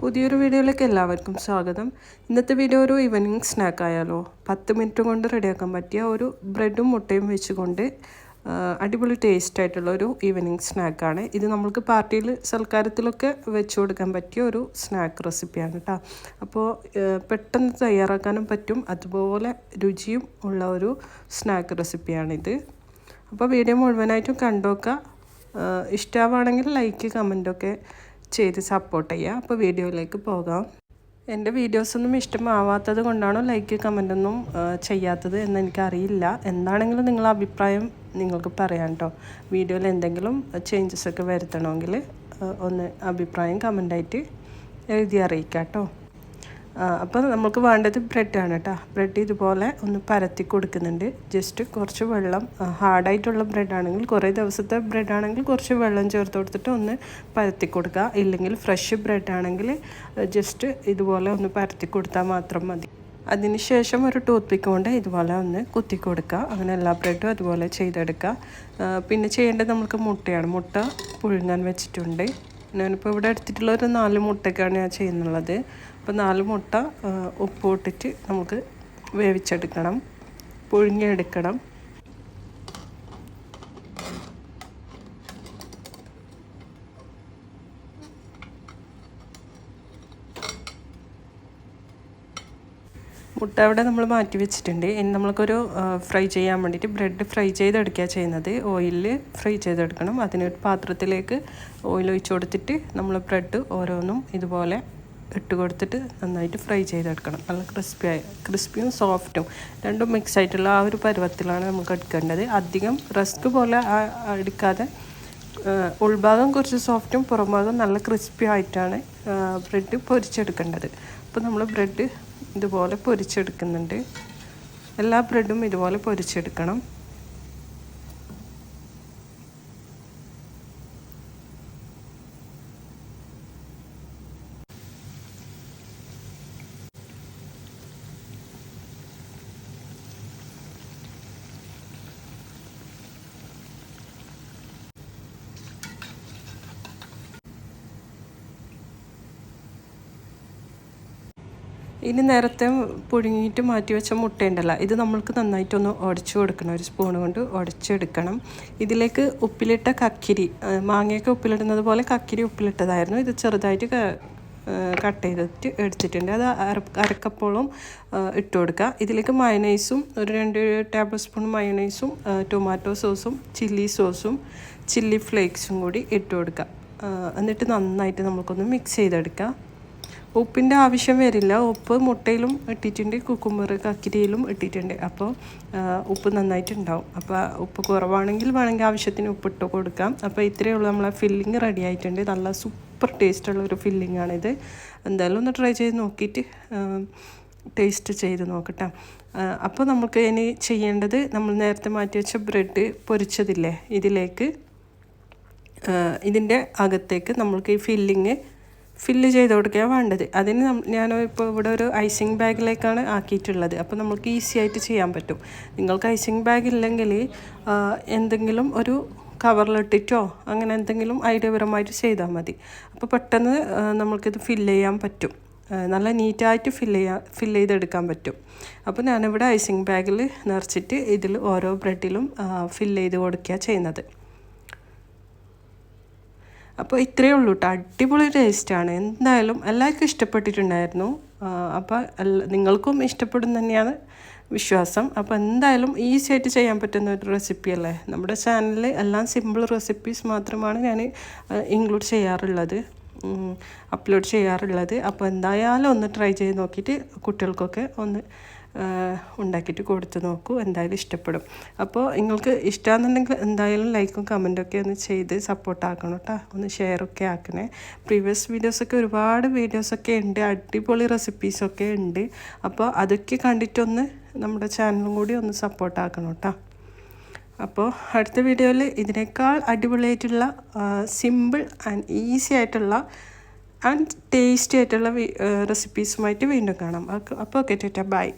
പുതിയൊരു വീഡിയോയിലേക്ക് എല്ലാവർക്കും സ്വാഗതം. ഇന്നത്തെ വീഡിയോ ഒരു ഈവനിങ് സ്നാക്ക് ആയാലോ. പത്ത് മിനിറ്റ് കൊണ്ട് റെഡിയാക്കാൻ പറ്റിയ ഒരു ബ്രെഡും മുട്ടയും വെച്ചുകൊണ്ട് അടിപൊളി ടേസ്റ്റ് ആയിട്ടുള്ള ഒരു ഈവനിങ് സ്നാക്കാണ് ഇത് നമുക്ക് പാർട്ടിയിൽ സൽക്കാരത്തിലൊക്കെ വെച്ച് കൊടുക്കാൻ പറ്റിയ ഒരു സ്നാക്ക് റെസിപ്പിയാണ് കേട്ടോ അപ്പോൾ പെട്ടെന്ന് തയ്യാറാക്കാനും പറ്റും. അതുപോലെ രുചിയും ഉള്ള ഒരു സ്നാക്ക് റെസിപ്പിയാണിത് അപ്പോൾ വീഡിയോ മുഴുവനായിട്ടും കണ്ടോക്കുക ഇഷ്ടമാണെങ്കിൽ ലൈക്ക് കമന്റൊക്കെ ചെയ്ത് സപ്പോർട്ട് ചെയ്യുക. അപ്പോൾ വീഡിയോയിലേക്ക് പോകാം. എന്റെ വീഡിയോസൊന്നും ഇഷ്ടമാവാത്തത് കൊണ്ടാണോ ലൈക്ക് കമന്റൊന്നും ചെയ്യാത്തത് എന്ന് എനിക്കറിയില്ല. എന്താണെങ്കിലും നിങ്ങളെ അഭിപ്രായം നിങ്ങൾക്ക് പറയാം കേട്ടോ വീഡിയോയിൽ എന്തെങ്കിലും ചേഞ്ചസ് ഒക്കെ വരുത്തണമെങ്കിൽ ഒന്ന് അഭിപ്രായം കമന്റായിട്ട് എഴുതി അറിയിക്കാം കേട്ടോ അപ്പോൾ നമുക്ക് വേണ്ടത് ബ്രെഡാണ് കേട്ടോ ബ്രെഡ് ഇതുപോലെ ഒന്ന് പരത്തി കൊടുക്കുന്നുണ്ട്. ജസ്റ്റ് കുറച്ച് വെള്ളം ഹാർഡായിട്ടുള്ള ബ്രെഡാണെങ്കിൽ കുറേ ദിവസത്തെ ബ്രെഡാണെങ്കിൽ കുറച്ച് വെള്ളം ചേർത്ത് കൊടുത്തിട്ട് ഒന്ന് പരത്തി കൊടുക്കുക. ഇല്ലെങ്കിൽ ഫ്രഷ് ബ്രെഡാണെങ്കിൽ ജസ്റ്റ് ഇതുപോലെ ഒന്ന് പരത്തി കൊടുത്താൽ മാത്രം മതി. അതിനുശേഷം ഒരു ടൂത്ത് പിക്ക് കൊണ്ട് ഇതുപോലെ ഒന്ന് കുത്തി കൊടുക്കുക. അങ്ങനെ എല്ലാ ബ്രെഡും അതുപോലെ ചെയ്തെടുക്കുക. പിന്നെ ചെയ്യേണ്ടത് നമുക്ക് മുട്ടയാണ്. മുട്ട പുഴുങ്ങാൻ വെച്ചിട്ടുണ്ട്. ഞാനിപ്പോൾ ഇവിടെ എടുത്തിട്ടുള്ള ഒരു നാല് മുട്ടയ്ക്കാണ് ഞാൻ ചെയ്യുന്നുള്ളത്. അപ്പോൾ നാല് മുട്ട ഉപ്പ് ഇട്ടിട്ട് നമുക്ക് വേവിച്ചെടുക്കണം പുഴുങ്ങിയെടുക്കണം. മുട്ട അവിടെ നമ്മൾ മാറ്റി വെച്ചിട്ടുണ്ട്. ഇനി നമ്മൾക്കൊരു ഫ്രൈ ചെയ്യാൻ വേണ്ടിയിട്ട് ബ്രെഡ് ഫ്രൈ ചെയ്തെടുക്കുക ചെയ്യുന്നത്. ഓയിലിൽ ഫ്രൈ ചെയ്തെടുക്കണം. അതിനൊരു പാത്രത്തിലേക്ക് ഓയിൽ ഒഴിച്ചു കൊടുത്തിട്ട് നമ്മൾ ബ്രെഡ് ഓരോന്നും ഇതുപോലെ ഇട്ട് കൊടുത്തിട്ട് നന്നായിട്ട് ഫ്രൈ ചെയ്തെടുക്കണം. നല്ല ക്രിസ്പിയായി ക്രിസ്പിയും സോഫ്റ്റും. രണ്ടും മിക്സ് ആയിട്ടുള്ള ആ ഒരു പരുവത്തിലാണ് നമുക്ക് എടുക്കേണ്ടത്. അധികം റസ്ക് പോലെ എടുക്കാതെ ഉൾഭാഗം കുറച്ച് സോഫ്റ്റും പുറംഭാഗം നല്ല ക്രിസ്പി ആയിട്ടാണ് ബ്രെഡ് പൊരിച്ചെടുക്കേണ്ടത്. അപ്പോൾ നമ്മൾ ബ്രെഡ് ഇതുപോലെ പൊരിച്ചെടുക്കുന്നുണ്ട്. എല്ലാ ബ്രെഡും ഇതുപോലെ പൊരിച്ചെടുക്കണം. ഇനി നേരത്തെ പുഴുങ്ങിയിട്ട് മാറ്റി വെച്ച മുട്ടയുണ്ടല്ലോ ഇത് നമ്മൾക്ക് നന്നായിട്ടൊന്ന് ഉടച്ചു കൊടുക്കണം. ഒരു സ്പൂൺ കൊണ്ട് ഉടച്ചെടുക്കണം. ഇതിലേക്ക് ഉപ്പിലിട്ട കക്കിരി മാങ്ങയൊക്കെ ഉപ്പിലിടുന്നത് പോലെ കക്കിരി ഉപ്പിലിട്ടതായിരുന്നു. ഇത് ചെറുതായിട്ട് കട്ട് ചെയ്തിട്ട് എടുത്തിട്ടുണ്ട്. അത് അര അരക്കപ്പോളം ഇട്ട് കൊടുക്കുക. ഇതിലേക്ക് മയണൈസും ഒരു രണ്ട് ടേബിൾ സ്പൂൺ മയണൈസും ടൊമാറ്റോ സോസും ചില്ലി സോസും ചില്ലി ഫ്ലേക്സും കൂടി ഇട്ട് കൊടുക്കുക. എന്നിട്ട് നന്നായിട്ട് നമുക്കൊന്ന് മിക്സ് ചെയ്തെടുക്കാം ഉപ്പിന്റെ ആവശ്യം വരില്ല. ഉപ്പ് മുട്ടയിലും ഇട്ടിട്ടുണ്ട്. കുക്കുമ്പർ കക്കിരിയിലും ഇട്ടിട്ടുണ്ട്. അപ്പോൾ ഉപ്പ് നന്നായിട്ടുണ്ടാവും. അപ്പോൾ ഉപ്പ് കുറവാണെങ്കിൽ വേണമെങ്കിൽ ആവശ്യത്തിന് ഉപ്പ് ഇട്ട് കൊടുക്കാം. അപ്പോൾ ഇത്രയേ ഉള്ളൂ. നമ്മളെ ഫില്ലിങ് റെഡി ആയിട്ടുണ്ട്. നല്ല സൂപ്പർ ടേസ്റ്റുള്ള ഒരു ഫില്ലിംഗ് ആണിത്. എന്തായാലും ഒന്ന് ട്രൈ ചെയ്ത് നോക്കിയിട്ട് ടേസ്റ്റ് ചെയ്ത് നോക്കട്ടെ. അപ്പോൾ നമുക്ക് ഇനി ചെയ്യേണ്ടത് നമ്മൾ നേരത്തെ മാറ്റി വെച്ച ബ്രെഡ് പൊരിച്ചതില്ലേ? ഇതിലേക്ക് ഇതിന്റെ അകത്തേക്ക് നമ്മൾക്ക് ഈ ഫില്ലിങ് ഫില്ല് ചെയ്ത് കൊടുക്കുകയാണ് വേണ്ടത്. അതിന് ഞാൻ ഇപ്പോൾ ഇവിടെ ഒരു ഐസിങ് ബാഗിലേക്കാണ് ആക്കിയിട്ടുള്ളത്. അപ്പോൾ നമുക്ക് ഈസി ആയിട്ട് ചെയ്യാൻ പറ്റും. നിങ്ങൾക്ക് ഐസിങ് ബാഗ് ഇല്ലെങ്കിൽ എന്തെങ്കിലും ഒരു കവറിലിട്ടിട്ടോ അങ്ങനെ എന്തെങ്കിലും ഐഡിയപരമായിട്ട് ചെയ്താൽ മതി. അപ്പോൾ പെട്ടെന്ന് നമുക്കിത് ഫില്ല് ചെയ്യാൻ പറ്റും. നല്ല നീറ്റായിട്ട് ഫില്ല് ചെയ്യാൻ ഫില്ല് ചെയ്തെടുക്കാൻ പറ്റും. അപ്പോൾ ഞാനിവിടെ ഐസിങ് ബാഗിൽ നിറച്ചിട്ട് ഇതിൽ ഓരോ ബ്രെഡിലും ഫില്ല് ചെയ്ത് കൊടുക്കുക ചെയ്യുന്നത്. അപ്പോൾ ഇത്രയേ ഉള്ളൂ കേട്ടോ അടിപൊളി ടേസ്റ്റാണ് എന്തായാലും എല്ലാവർക്കും ഇഷ്ടപ്പെട്ടിട്ടുണ്ടായിരുന്നു. അപ്പോൾ നിങ്ങൾക്കും ഇഷ്ടപ്പെടും തന്നെയാണ് വിശ്വാസം. അപ്പോൾ എന്തായാലും ഈസി ആയിട്ട് ചെയ്യാൻ പറ്റുന്ന ഒരു റെസിപ്പി അല്ലേ? നമ്മുടെ ചാനലിൽ എല്ലാം സിമ്പിൾ റെസിപ്പീസ് മാത്രമാണ് ഞാൻ ഇൻക്ലൂഡ് ചെയ്യാറുള്ളത്. അപ്ലോഡ് ചെയ്യാറുള്ളത്. അപ്പോൾ എന്തായാലും ഒന്ന് ട്രൈ ചെയ്ത് നോക്കിയിട്ട് കുട്ടികൾക്കൊക്കെ ഒന്ന് ഉണ്ടാക്കിയിട്ട് കൊടുത്തു നോക്കൂ എന്തായാലും ഇഷ്ടപ്പെടും. അപ്പോൾ നിങ്ങൾക്ക് ഇഷ്ടമാണെന്നുണ്ടെങ്കിൽ എന്തായാലും ലൈക്കും കമന്റൊക്കെ ഒന്ന് ചെയ്ത് സപ്പോർട്ട് ആക്കണം കേട്ടോ ഒന്ന് ഷെയറൊക്കെ ആക്കണേ. പ്രീവിയസ് വീഡിയോസൊക്കെ ഒരുപാട് വീഡിയോസൊക്കെ ഉണ്ട് അടിപൊളി റെസിപ്പീസൊക്കെ ഉണ്ട്. അപ്പോൾ അതൊക്കെ കണ്ടിട്ടൊന്ന് നമ്മുടെ ചാനലും കൂടി ഒന്ന് സപ്പോർട്ട് ആക്കണം കേട്ടോ അപ്പോൾ അടുത്ത വീഡിയോയിൽ ഇതിനേക്കാൾ അടിപൊളിയായിട്ടുള്ള സിമ്പിൾ ആൻഡ് ഈസി ആയിട്ടുള്ള ആൻഡ് ടേസ്റ്റി ആയിട്ടുള്ള റെസിപ്പീസുമായിട്ട് വീണ്ടും കാണാം. അപ്പോൾ ഓക്കെ ബൈ